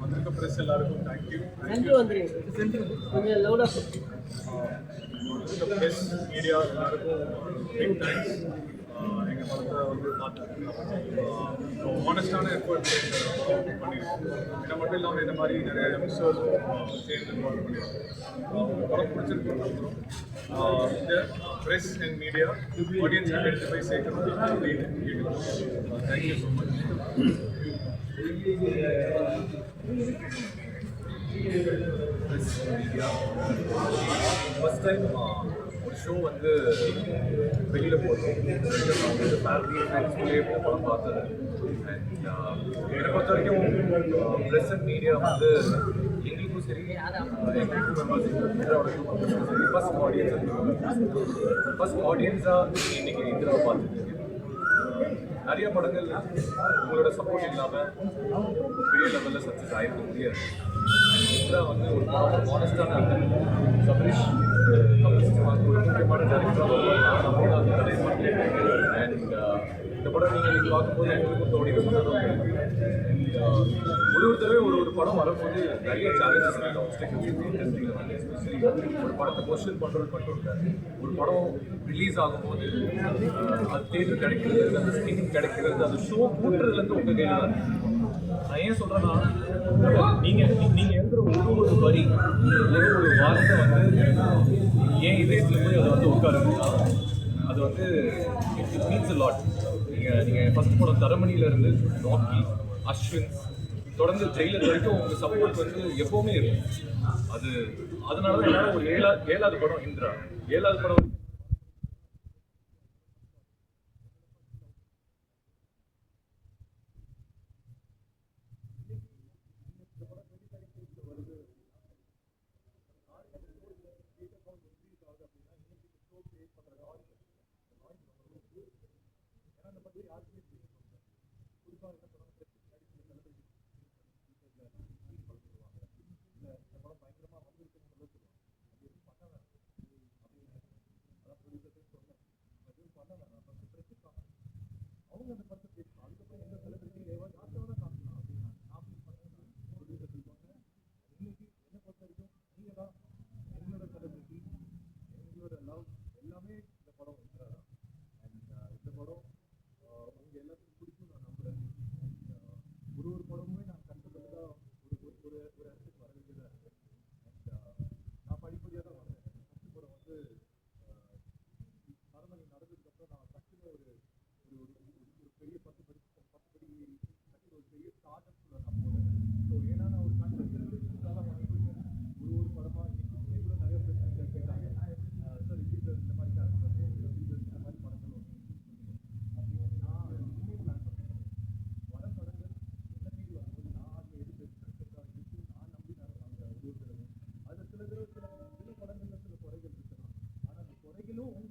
வந்திருக்க ப்ரெஸ் எல்லாருக்கும் thank you centre வந்துருங்க கொஞ்சம் லவுடாக இந்த மீடியா எல்லாருக்கும் பிக் தேங்க்ஸ் எங்கள் படத்தை வந்து பார்த்து ஆனஸ்டான எஃபர்ட் பண்ணியிருக்கோம் இதை மட்டும் இல்லாமல் இந்த மாதிரி நிறைய எபிசோட் சேர்ந்து இன்வால்வ் பண்ணியிருக்கோம் படம் பிடிச்சிருக்கோம் இந்த ப்ரெஸ் அண்ட் மீடியா ஆடியன்ஸ் எடுத்து போய் சேர்க்கணும் அப்படின்னு thank you so much first time ஒரு ஷோ வந்து வெளியில் போட்டோம் ஃபேமிலி ஃப்ரெண்ட்ஸ்குள்ளேயே படம் பார்த்தது என்னை பொறுத்த வரைக்கும் ப்ரெஸ் அண்ட் மீடியா வந்து எங்களுக்கும் சரி எங்களுக்கும் சரி ஃபஸ்ட் ஆடியன்ஸ் ஃபஸ்ட் ஆடியன்ஸாக இன்னைக்கு இந்திராவை பார்த்துட்டு நிறைய படங்கள் உங்களோட சப்போர்ட் இல்லாமல் பெரிய லெவலில் சக்ஸஸ் ஆகிருக்க முடியாது. இந்திரா வந்து ஒரு மாடஸ்டான ஆனஸ்டான சபரிஷ் இந்த படம் நீங்கள் இன்னைக்கு பார்க்கும்போது எங்களுக்கும் தோணி ஒரு ஒரு தடவை ஒரு வந்து நிறைய சேலஞ்சஸ் இருக்கு. வந்து ஒரு படத்தை கொஸ்டின் பண்ணுறது மட்டும் இல்லை ஒரு படம் ரிலீஸ் ஆகும்போது அது தேட்டர் கிடைக்கிறது அந்த ஸ்கிரீனிங் கிடைக்கிறது அந்த ஷோ கூட்டுறதுலேருந்து உங்கள் கையில் தான் நான் ஏன் சொல்கிறேன்னா நீங்கள் நீங்கள் எழுதுகிற ஒரு ஒரு வரி ஒரு ஒரு வார்த்தை வந்து ஏன் இதயத்தில் போய் அதை வந்து உட்காருங்களா அது வந்து இட் மீன்ஸ் லாட் நீங்கள் நீங்கள் ஃபஸ்ட் படம் தரமணியிலேருந்து ராக்கி அஸ்வின் தொடர்ந்து ஜெயிலர் வரைக்கும் உங்கள் சப்போர்ட் வந்து எப்போவுமே இருக்கும். அது அதனால தான் ஒரு ஏழா ஏழாவது படம் இந்திரா. ஏழாவது படம்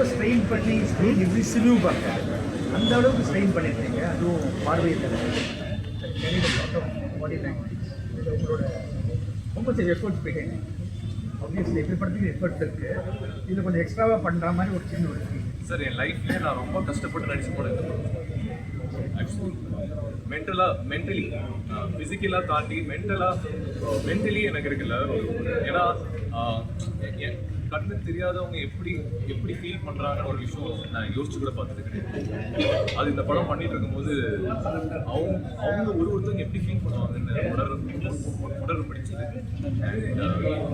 ரொம்ப ஸ்ட்ரெயின் பண்ணி இப்படி சிலுவு பார்க்க அந்த அளவுக்கு ஸ்ட்ரெயின் பண்ணியிருந்தீங்க அதுவும் பார்வையில் பாடி லாங்குவேஜ் இது உங்களோட ரொம்ப சரி எஃபர்ட்ஸ் போயிட்டேங்க. ஆப்வியஸ்லி எப்படி படத்துக்கு எஃபர்ட்ஸ் இருக்கு. இதில் கொஞ்சம் எக்ஸ்ட்ராவாக பண்ணுற மாதிரி ஒரு சின்ன ஒரு சார் என் லைஃப்லேயே நான் ரொம்ப கஷ்டப்பட்டு நடிச்சு படம் மென்டலாக மென்டலி ஃபிசிக்கலாக தாண்டி மென்டலாக மென்டலி எனக்கு இருக்குல்ல ஒரு- ஏன்னா கண்ணு தெரியாதவங்க எப்படி எப்படி ஃபீல் பண்ணுறாங்கன்னு ஒரு விஷயம் நான் யோசிச்சு கூட பார்த்தது கிடையாது. அது இந்த படம் பண்ணிட்டு இருக்கும்போது அவங்க அவங்க ஒரு ஒருத்தவங்க எப்படி ஃபீல் பண்ணுவாங்கன்னு உணர்வு உணர்வு பிடிச்சது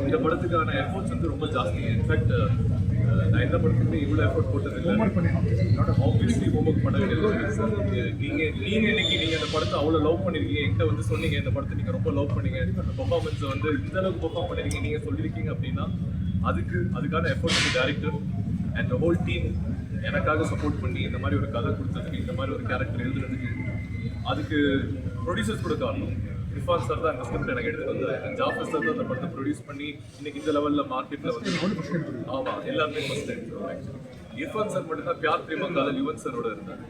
இந்த படத்துக்கான எஃபோர்ட்ஸ் வந்து ரொம்ப ஜாஸ்தி. இன்ஃபேக்ட் நான் எந்த படத்துக்கு இவ்வளோ எஃபோர்ட் போட்டது இல்லை ஹோம்ஒர்க் பண்ணி ஆப்வியஸ்லி ஹோம்ஒர்க் பண்ண வேண்டியது சார் நீங்க நீங்க இன்னைக்கு நீங்க இந்த படத்தை அவ்வளவு லவ் பண்ணிருக்கீங்க. என்கிட்ட வந்து சொன்னீங்க இந்த படத்தை நீங்க ரொம்ப லவ் பண்ணீங்க. பெர்ஃபார்மன்ஸ் வந்து இந்த அளவுக்கு பெர்ஃபார்ம் பண்ணிருக்கீங்க. நீங்க சொல்லியிருக்கீங்க அப்படின்னா அதுக்கு அதுக்கான எஃபோர்ட் வந்து டேரக்டர் அண்ட் ஹோல் டீம் எனக்காக சப்போர்ட் பண்ணி இந்த மாதிரி ஒரு கதை கொடுத்ததுக்கு இந்த மாதிரி ஒரு கேரக்டர் எழுதுறதுக்கு அதுக்கு ப்ரொடியூசர்ஸ் கூட காரணம் இர்ஃபான் சார் தான் இந்த ஸ்கிரிப்ட் எனக்கு எடுத்து வந்தார் ஜாஃபர் சார் தான் அந்த படத்தை ப்ரொடியூஸ் பண்ணி இன்னைக்கு இந்த லெவலில் மார்க்கெட்டில் வந்து ஆமாம் எல்லாருமே ஃபஸ்ட் இர்ஃபான் சார் மட்டும் தான் பியார் பிரேமா காதல் யுவன் சாரோட இருந்தார்.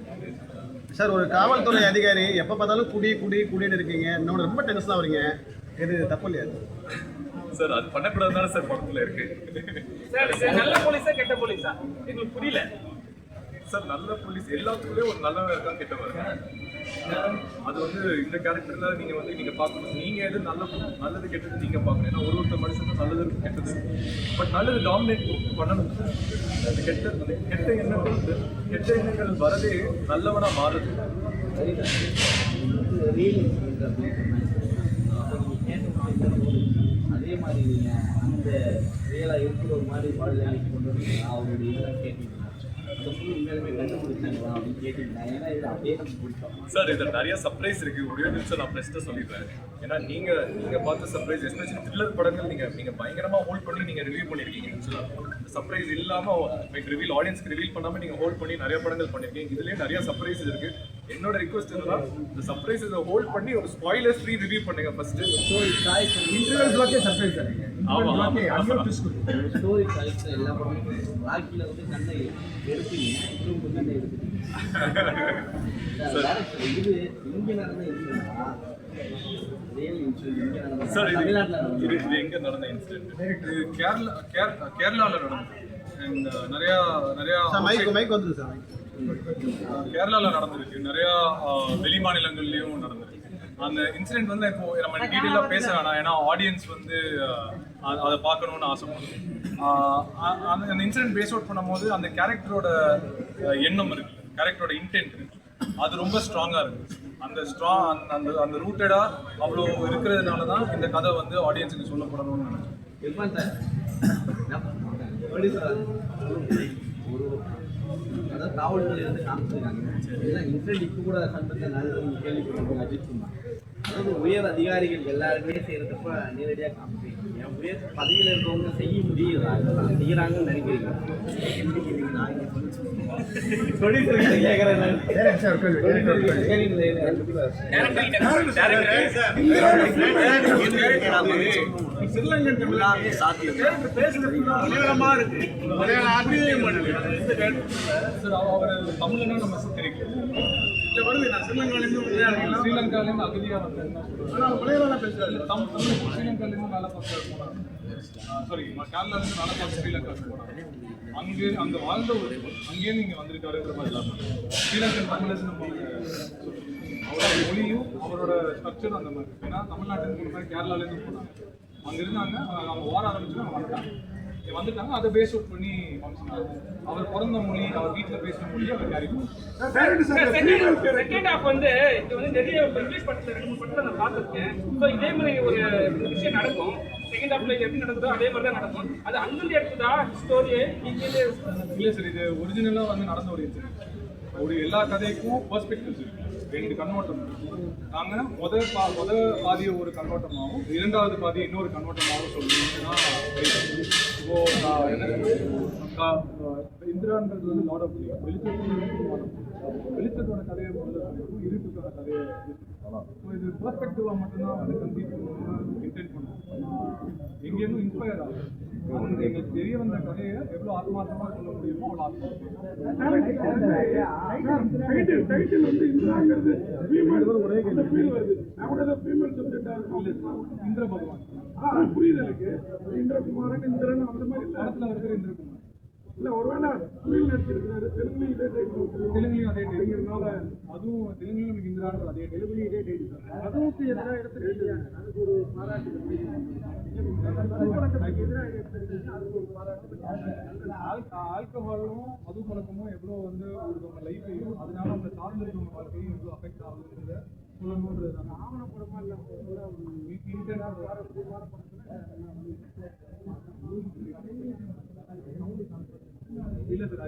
சார் ஒரு காவல்துறை அதிகாரி எப்போ பார்த்தாலும் குடி குடி குடின்னு இருக்கீங்க. இன்னொன்று ரொம்ப டென்ஷனாக வரீங்க. இது தப்பு இல்லையா? சார் அது பண்ணக்கூடாதுனால சார் படத்தில் இருக்கு. சார் நல்ல போலீஸா கெட்ட போலீஸா எங்களுக்கு புரியல. சார் நல்ல போலீஸ் எல்லாத்துக்குள்ளேயும் ஒரு நல்லவன் இருக்கான் கெட்டவர் அது வந்து இந்த கேரக்டர்ல நீங்க வந்து நீங்க பார்க்கணும். நீங்க எது நல்ல நல்லது கெட்டது நீங்க பார்க்கணும். ஏன்னா ஒரு ஒருத்தர் மனுஷனும் நல்லது இருக்கும் கெட்டது பட் நல்லது டாமினேட் பண்ணணும். அந்த கெட்ட அந்த கெட்ட எண்ணங்கள் கெட்ட எண்ணங்கள் வரதே நல்லவனா மாறுது. அதே மாதிரி அந்த ரியலா இருக்கிற ஒரு மாதிரி பாடல கொண்டு வந்து அவருடைய இதெல்லாம் கேட்டீங்க. சார் இதில் நிறைய சர்ப்ரைஸ் இருக்கு. ஒரே நிமிஷம் நான் பிரஸ்ட்டாக சொல்லிடுறேன். ஏன்னா நீங்க நீங்க பார்த்த சர்ப்ரைஸ் எஸ்பெஷலி த்ரில்லர் படங்கள் நீங்க நீங்க பயங்கரமா ஹோல்ட் பண்ணி நீங்க ரிவ்யூ பண்ணிருக்கீங்க. சர்ப்ரைஸ் இல்லாம ரிவீல் ஆடியன்ஸ்க்கு ரிவீல் பண்ணாம நீங்க ஹோல்ட் பண்ணி நிறைய படங்கள் பண்ணிருக்கீங்க. இதுலயே நிறைய சர்ப்ரைஸ் இருக்கு. என்னோட ரிக்வஸ்ட் என்னன்னா இந்த சர்ப்ரைஸ் இதை ஹோல்ட் பண்ணி ஒரு ஸ்பாயிலர் ஃப்ரீ ரிவ்யூ பண்ணுங்க ஃபர்ஸ்ட் இன்டர்வல் பிளாக்கே சர்ப்ரைஸ் தானேங்க ஆமா, ஆமா. ட்விஸ்ட் கொடுக்கும் ஸ்டோரி சாய்ஸ் எல்லா படமும் வாழ்க்கையில வந்து கண்ணை எடுப்பீங்க இது உங்க கண்ணை எடுப்பீங்க இது இங்க நடந்த இன்சிடென்டா சார் இது இது எங்க நடந்த இன்சிடென்ட் இது கேரளா கேர- கேரளால நடந்தது. அண்ட் நிறைய நிறைய சார் மைக் மைக் வந்துருக்கு சார் கேரளால நடந்திருக்கு. நிறைய வெளி மாநிலங்கள்லயும் நடந்திருக்கு. அந்த இன்சிடென்ட் வந்து இப்போ நம்ம டீட்டெயிலாக பேச வேணாம். ஏன்னா ஆடியன்ஸ் வந்து அதை பார்க்கணும்னு ஆசைப்படுது அந்த அந்த இன்சிடென்ட் பேஸ் அவுட் பண்ணும்போது அந்த கேரக்டரோட எண்ணம் இருக்கு. கேரக்டரோட இன்டென்ட் இருக்கு. அது ரொம்ப ஸ்ட்ராங்காக இருக்கு. அந்த ஸ்ட்ராங் அந்த அந்த ரூட்டடாக அவ்வளோ இருக்கிறதுனால தான் இந்த கதை வந்து ஆடியன்ஸுக்கு சொல்லப்படணும்னு நினைச்சேன் இர்ஃபான் சார் எப்படி சார் ஒரு அதாவது காவல்துறை வந்து காமிச்சிருக்காங்க இதெல்லாம் இன்ட்ரெண்ட் இப்போ கூட சம்பந்த நல்லது கேள்விப்பட்டிருக்கோம் அஜித் குமார். அதாவது உயர் அதிகாரிகள் எல்லாருமே செய்யறதப்ப நேரடியாக காமிப்பீங்க. என் உயர் பதவியில் இருக்கவங்க செய்ய முடியுதா? இதெல்லாம் செய்யறாங்கன்னு நினைக்கிறீங்க எப்படி கேட்டீங்க? நான் இங்க நான். ஸ்ரீலங்காலேருந்து அகதியாக வந்து தமிழ் ஸ்ரீலங்காலேருந்து வேலை பார்க்க போனாங்க சாரி கேரளாலேருந்து வேலை பார்த்து ஸ்ரீலங்காவுக்கு போனாங்க அங்கே அங்கே வாழ்ந்த ஒரு அங்கேருந்து இங்கே வந்திருக்காருங்கிற மாதிரி இல்லாமல் ஸ்ரீலங்கன் தமிழர்ஸ் நம்ம அவரோட மொழியும் அவரோட ஸ்ட்ரக்சரும் அந்த மாதிரி ஏன்னா தமிழ்நாட்டில் போன மாதிரி கேரளாலேருந்து போனாங்க. அங்கே இருந்தாங்க அவங்க ஓர ஆரம்பிச்சு அவங்க வந்துட்டாங்க வந்துட்டாங்க. அதை பேஸ் அவுட் பண்ணி. அவர் பிறந்த மொழி அவர் வீட்டில் பேசுகிற மொழி அவர் கேரி செகண்ட் ஹாஃப் வந்து இது வந்து நிறைய இங்கிலீஷ் படத்துல ரெண்டு மூணு படத்துல நான் பார்த்துருக்கேன். ஸோ இதே மாதிரி ஒரு விஷயம் நடக்கும். செகண்ட் ஹாஃப்ல எப்படி நடக்குதோ அதே மாதிரி தான் நடக்கும். அது அங்கிருந்து எடுத்ததா? ஸ்டோரியே இங்கிருந்து இல்லை சார் இது ஒரிஜினலாக வந்து நடந்த ஒரு இன்சிடென்ட் ஒரு எல்லா கதைக்கும் பெர்ஸ்பெக்டிவ்ஸ் இருக்கு. ரெண்டு கண்ணோட்டம் இருக்கு நாங்கள் முத பா முத பாதியை ஒரு கண்ணோட்டமாகவும் இரண்டாவது பாதி இன்னொரு கண்ணோட்டமாகவும் சொல்லணும்னா இப்போ என்ன இந்திரான்றது வந்து லாட் ஆஃப் வெளிச்சத்தோட வெளிச்சத்தோட கதையை சொல்லியிருக்கும். இருட்டுக்கான கதையை ஸோ இது பெர்ஸ்பெக்டிவாக மட்டும்தான் வந்து கன்சீவ் இன்டென்ட் பண்ணுவோம். எங்கேருந்தும் இன்ஸ்பயர் ஆகும் எங்களுக்கு தெரிய வந்த கதையை எவ்வளோ ஆத்மார்த்தமாக சொல்ல முடியுமோ அவ்வளோ இருக்கும் இந்திர பகவான் புரியுது எனக்கு. இந்திரகுமாரன் இந்திரன் அந்த மாதிரி இல்லை படத்தில் இருக்கிற இந்திரகுமார். இல்லை ஒருவேளை புயல் நடிச்சிருக்கிறாரு தெலுங்குலையும் இதே டைட்டில் தெலுங்குலையும் அதே டைட்டில்னால அதுவும் தெலுங்குலையும் இந்திரான்றது அதே டைட்டில் இதே டைட்டில் அதுவுக்கு எதிராக எடுத்துருக்கீங்க அதுக்கு ஒரு பாராட்டு ஆல்கஹாலும் மது பழக்கமும் எவ்வளோ வந்து ஒருத்தவங்க லைஃபையும் அதனால அவங்க சார்ந்திருக்கவங்க வாழ்க்கையும் எவ்வளோ அஃபெக்ட் ஆகுதுன்றத சொல்லணுன்றது தான் ஆவணப்படமா இல்லை இல்ல சார் அது டெக்னிக் இல்ல சார் தியேட்டர்ல டெக்னிக் தியேட்டர்ல டெக்னிக் சார் இப்ப எல்லா டைமும் சரி பண்ணி சார் இப்ப எல்லா டைமும் தனித்தனி ஆடியோ வரும் சார் சரிங்களா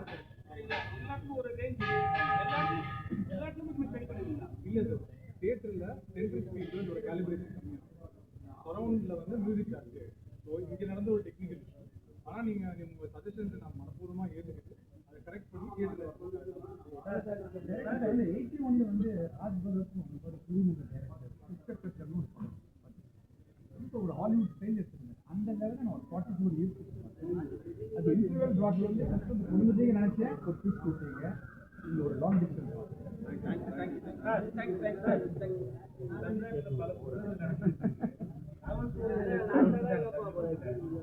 எல்லாத்துக்கும் ஒரு ரேஞ்ச் எல்லாத்துக்கும் எல்லாத்துக்கும் சரி பண்ணுவீங்களா இல்ல சார் தியேட்டர்ல சென்ட்ரல் ஸ்பீக்கர் ஒரு கேலிபிரேஷன் கம்மியா சரௌண்ட்ல வந்து மியூசிக் ஜாஸ்தி ஸோ இங்க நடந்த ஒரு டெக்னிக்கல் ஆனா நீங்க உங்க சஜஷன்ஸ் நான் மனப்பூர்வமா ஏத்துக்கிட்டு அதை கரெக்ட் பண்ணி தியேட்டர்ல எயிட்டி ஒன்ல வந்து ஆஜ் பகத்னு ஒரு புதுமுக இன்ஸ்பெக்டர் ஒரு படம் இப்போ ஒரு ஹாலிவுட் ஸ்டைல் எடுத்துருந்தேன் அந்த லெவலில் நான் ஒரு ஃபார்ட்டி ஃபோர் இயர்ஸ் அது இன்டர்வல் பிளாக்ல வந்து ஃபஸ்ட் அந்த குடும்பத்தையே நினைச்சேன் ஒரு பீஸ் கொடுத்தீங்க இது ஒரு லாங் டிஸ்டன்ஸ்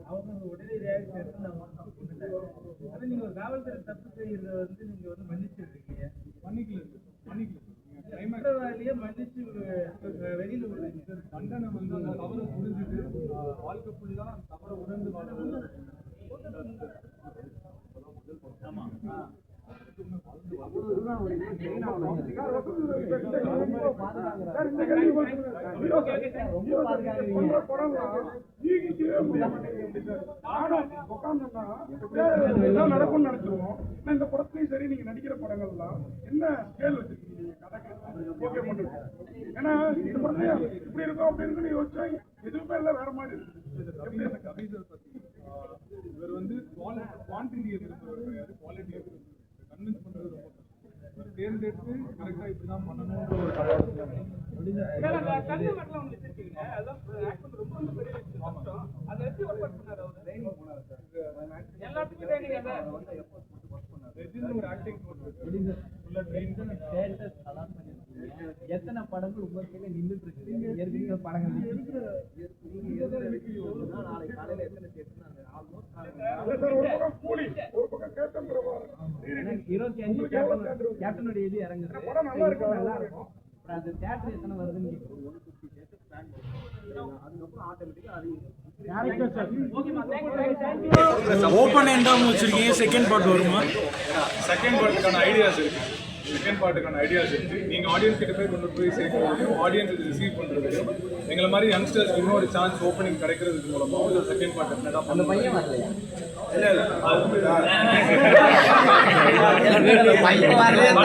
அவங்க உடனே ரியாக்ட் எடுத்து நான் ஆனால் நீங்கள் காவல்துறை தப்பு செய்யறத வந்து நீங்கள் வந்து மன்னிச்சிருக்கீங்க பண்ணிக்கல பண்ணிக்கல கிளைமேக்ஸ் குற்றவாளியை மன்னிச்சு ஒரு வெளியில விடுறீங்க தண்டனை வந்து அந்த தவறை புரிஞ்சுட்டு வாழ்க்கை ஃபுல்லாக அந்த தவறை உணர்ந்து வாழ்றது சார் இந்த கேள்வி பண்ற படம்லாம் ஈகிக்கவே முடிய மாட்டேங்குது சார் நானும் உட்காந்தோம்னா எல்லாம் நடக்கும்னு நினைச்சிருவோம். இந்த படத்துலயும் சரி நீங்க நடிக்கிற படங்கள்லாம் என்ன ஸ்கேல் வச்சிருக்கீங்க? ஓகே பண்ணுங்க ஏன்னா இந்த படத்துல இப்படி இருக்கும் அப்படி இருக்குன்னு யோசிச்சா எதுவுமே இல்லை வேற மாதிரி இவர் வந்து குவான்டிட்டி எதிர்க்கிறவர் கிடையாது குவாலிட்டி எதிர்க்கிறவர் கன்வின்ஸ் பண்றது ரொம்ப தேர்ந்தெடுத்து கரெக்டா இப்படிதான் பண்ணணும்ன்ற ஒரு சார் அந்த கண்ணு மட்டும் ஒன்று வச்சிருக்கீங்க அதான் ஆக்ட் பண்ண ரொம்ப ரொம்ப பெரிய விஷயம். கஷ்டம். அதை எப்படி ஒர்க் அவுட் பண்ணாரு அவர்? எல்லாத்துக்கும் ட்ரைனிங் அதான். ரெஜின் ஒரு எத்தனை படங்கள் உங்க கையில நின்றுட்டு இருக்கு ஏற்கனவே படங்கள் நாளைக்கு காலையில எத்தனை இல்ல சார் ஒரு பக்கம் கூலி ஒரு பக்கம் கேப்டன் பிரபாகரன் இருபத்தி அஞ்சு கேப்டன் கேப்டனுடைய இது இறங்குது. நல்லா இருக்கு நல்லா இருக்கும். அப்புறம் அது தேட்டர் எத்தனை வருதுன்னு கேட்குறோம் ஓப்பன் எண்டாக வச்சிருக்கீங்க செகண்ட் பார்ட் வருமா? செகண்ட் பார்ட்டுக்கான ஐடியாஸ் இருக்கு. செகண்ட் பார்ட்டுக்கான ஐடியாஸ் இருக்கு. நீங்க ஆடியன்ஸ் கிட்ட போய் கொண்டு போய் சேர்க்கறதுக்கும் ஆடியன்ஸ் இது ரிசீவ் பண்றதுக்கும் எங்களை மாதிரி யங்ஸ்டர்ஸ் இன்னொரு சான்ஸ் ஓப்பனிங் கிடைக்கிறதுக்கு மூலமா ஒரு செகண்ட் பார்ட் என்னடா அந்த பையன் வரலையா? இல்ல இல்ல அது பையன் வரலையா?